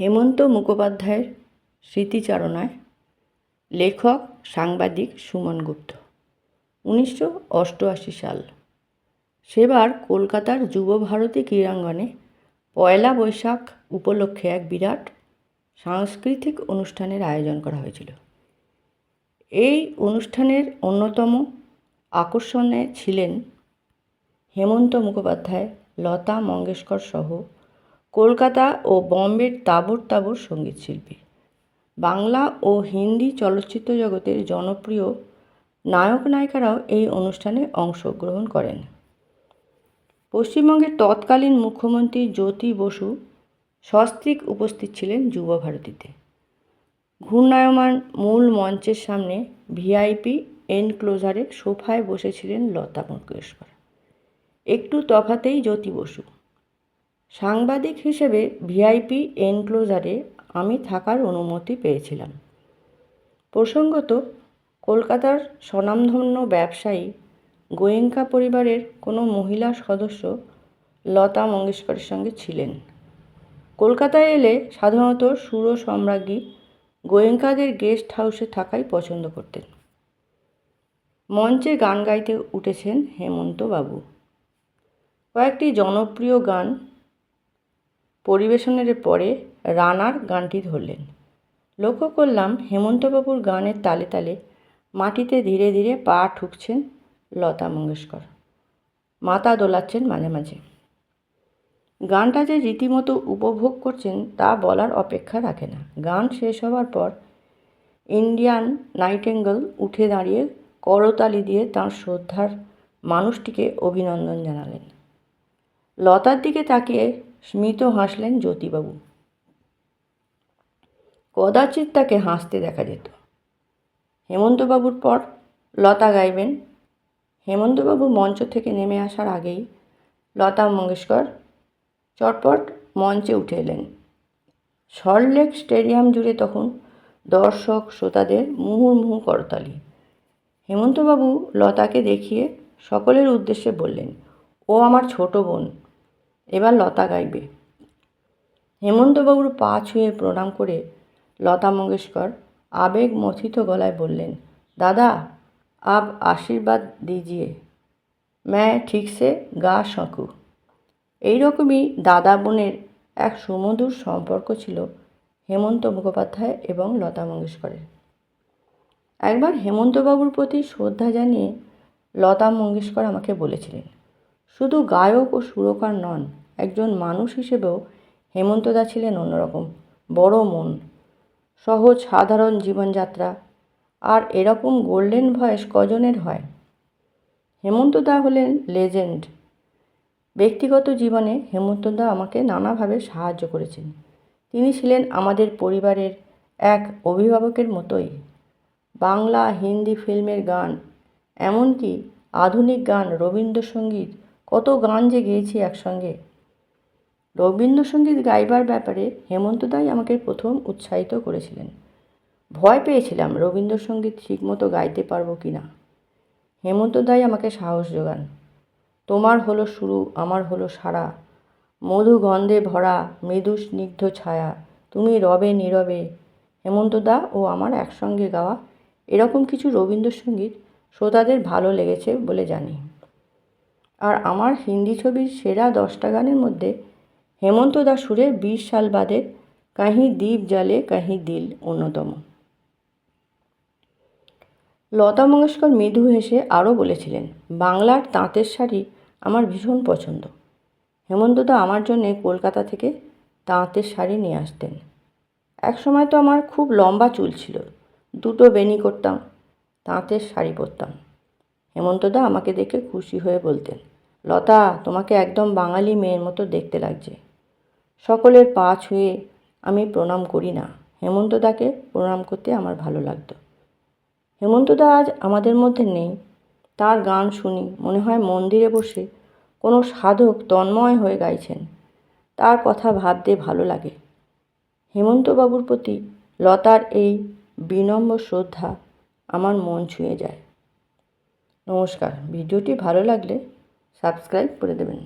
হেমন্ত মুখোপাধ্যায়ের স্মৃতিচারণায় লেখক সাংবাদিক সুমন গুপ্ত। উনিশশো অষ্টআশি সাল। সেবার কলকাতার যুবভারতী ক্রীড়াঙ্গনে পয়লা বৈশাখ উপলক্ষে এক বিরাট সাংস্কৃতিক অনুষ্ঠানের আয়োজন করা হয়েছিল। এই অনুষ্ঠানের অন্যতম আকর্ষণে ছিলেন হেমন্ত মুখোপাধ্যায়, লতা মঙ্গেশকর সহ কলকাতা ও বম্বের তাবর তাবর সঙ্গীতশিল্পী বাংলা ও হিন্দি চলচ্চিত্র জগতের জনপ্রিয় নায়ক নায়িকারাও এই অনুষ্ঠানে অংশগ্রহণ করেন। পশ্চিমবঙ্গের তৎকালীন মুখ্যমন্ত্রী জ্যোতি বসু সস্ত্রীক উপস্থিত ছিলেন যুবভারতীতে ঘূর্ণায়মান মূল মঞ্চের সামনে ভিআইপি এনক্লোজারে সোফায় বসেছিলেন লতা মঙ্গেশকর। একটু তফাতেই জ্যোতি বসু। সাংবাদিক হিসেবে ভিআইপি এনক্লোজারে আমি থাকার অনুমতি পেয়েছিলাম। প্রসঙ্গত, কলকাতার স্বনামধন্য ব্যবসায়ী গোয়েঙ্কা পরিবারের কোনো মহিলা সদস্য লতা মঙ্গেশকরের সঙ্গে ছিলেন। কলকাতায় এলে সাধারণত সুর সম্রাজ্ঞী গোয়েঙ্কাদের গেস্ট হাউসে থাকাই পছন্দ করতেন। মঞ্চে গান গাইতে উঠেছেন হেমন্ত বাবু কয়েকটি জনপ্রিয় গান পরিবেশনের পরে রানার গানটি ধরলেন। লক্ষ্য করলাম হেমন্তবাবুর গানের তালে তালে মাটিতে ধীরে ধীরে পা ঠুকছেন লতা মঙ্গেশকর। মাথা দোলাচ্ছেন মাঝে মাঝে। গানটা যে রীতিমতো উপভোগ করছেন তা বলার অপেক্ষা রাখে না। গান শেষ হওয়ার পর ইন্ডিয়ান নাইটেঙ্গল উঠে দাঁড়িয়ে করতালি দিয়ে তাঁর শ্রদ্ধার মানুষটিকে অভিনন্দন জানালেন। লতার দিকে তাকিয়ে স্মিত হাসলেন জ্যোতিবাবু। কদাচিৎ তাকে হাসতে দেখা যেত। হেমন্তবাবুর পর লতা গাইবেন। হেমন্তবাবু মঞ্চ থেকে নেমে আসার আগেই লতা মঙ্গেশকর চটপট মঞ্চে উঠে এলেন। সল্টলেক স্টেডিয়াম জুড়ে তখন দর্শক, শ্রোতাদের মুহুর্মুহু করতালি। হেমন্তবাবু লতাকে দেখিয়ে সকলের উদ্দেশ্যে বললেন, ও আমার ছোট বোন এবার লতা গাইবে। হেমন্তবাবুর পা ছুঁয়ে প্রণাম করে লতা মঙ্গেশকর আবেগ মথিত গলায় বললেন, দাদা আপ আশীর্বাদ দিজিয়ে। ম্যায় ঠিক সে গা সকু এইরকমই দাদা বোনের এক সুমধুর সম্পর্ক ছিল হেমন্ত মুখোপাধ্যায় এবং লতা মঙ্গেশকরের। একবার হেমন্তবাবুর প্রতি শ্রদ্ধা জানিয়ে লতা মঙ্গেশকর আমাকে বলেছিলেন শুধু গায়ক ও সুরকার নন, একজন মানুষ হিসেবেও হেমন্তদা ছিলেন অন্যরকম, বড় মন, সহজ সাধারণ জীবনযাত্রা। আর এরকম গোল্ডেন ভয়েস কজনের হয়? হেমন্তদা হলেন লেজেন্ড। ব্যক্তিগত জীবনে হেমন্তদা আমাকে নানাভাবে সাহায্য করেছেন। তিনি ছিলেন আমাদের পরিবারের এক অভিভাবকের মতোই। বাংলা, হিন্দি ফিল্মের গান, এমনকি আধুনিক গান রবীন্দ্রসঙ্গীত কত গান যে গেয়েছি একসঙ্গে। রবীন্দ্রসঙ্গীত গাইবার ব্যাপারে হেমন্তদাই আমাকে প্রথম উৎসাহিত করেছিলেন। ভয় পেয়েছিলাম রবীন্দ্রসঙ্গীত ঠিকমতো গাইতে পারব কি না হেমন্তদাই আমাকে সাহস যোগান। তোমার হলো শুরু, আমার হলো সারা। মধু গন্ধে ভরা, মৃদু স্নিগ্ধ ছায়া, তুমি রবে নীরবে। হেমন্তদা ও আমার একসঙ্গে গাওয়া এরকম কিছু রবীন্দ্রসঙ্গীত শ্রোতাদের ভালো লেগেছে বলে জানি। আর আমার হিন্দি ছবির সেরা দশটা গানের মধ্যে হেমন্ত দা সুরে বিশ সাল বাদে কাহি দ্বীপ জালে কাহি দিল অন্যতম। লতা মঙ্গেশকর মৃদু হেসে আরও বলেছিলেন, বাংলার তাঁতের শাড়ি আমার ভীষণ পছন্দ। হেমন্তদা আমার জন্যে কলকাতা থেকে তাঁতের শাড়ি নিয়ে আসতেন। এক সময় তো আমার খুব লম্বা চুল ছিল, দুটো বেনি করতাম, তাঁতের শাড়ি পরতাম। হেমন্তদা আমাকে দেখে খুশি হয়ে বলতেন, লতা, তোমাকে একদম বাঙালি মেয়ের মতো দেখতে লাগছে। সকলের পা ছুঁয়ে আমি প্রণাম করি না। হেমন্তদাকে প্রণাম করতে আমার ভালো লাগতো। হেমন্তদা আজ আমাদের মধ্যে নেই। তার গান শুনি, মনে হয় মন্দিরে বসে কোনো সাধক তন্ময় হয়ে গাইছেন। তার কথা ভাবতে ভালো লাগে। হেমন্তবাবুর প্রতি লতার এই বিনম্র শ্রদ্ধা আমার মন ছুঁয়ে যায়। নমস্কার। ভিডিওটি ভালো লাগলে সাবস্ক্রাইব করে দেবেন।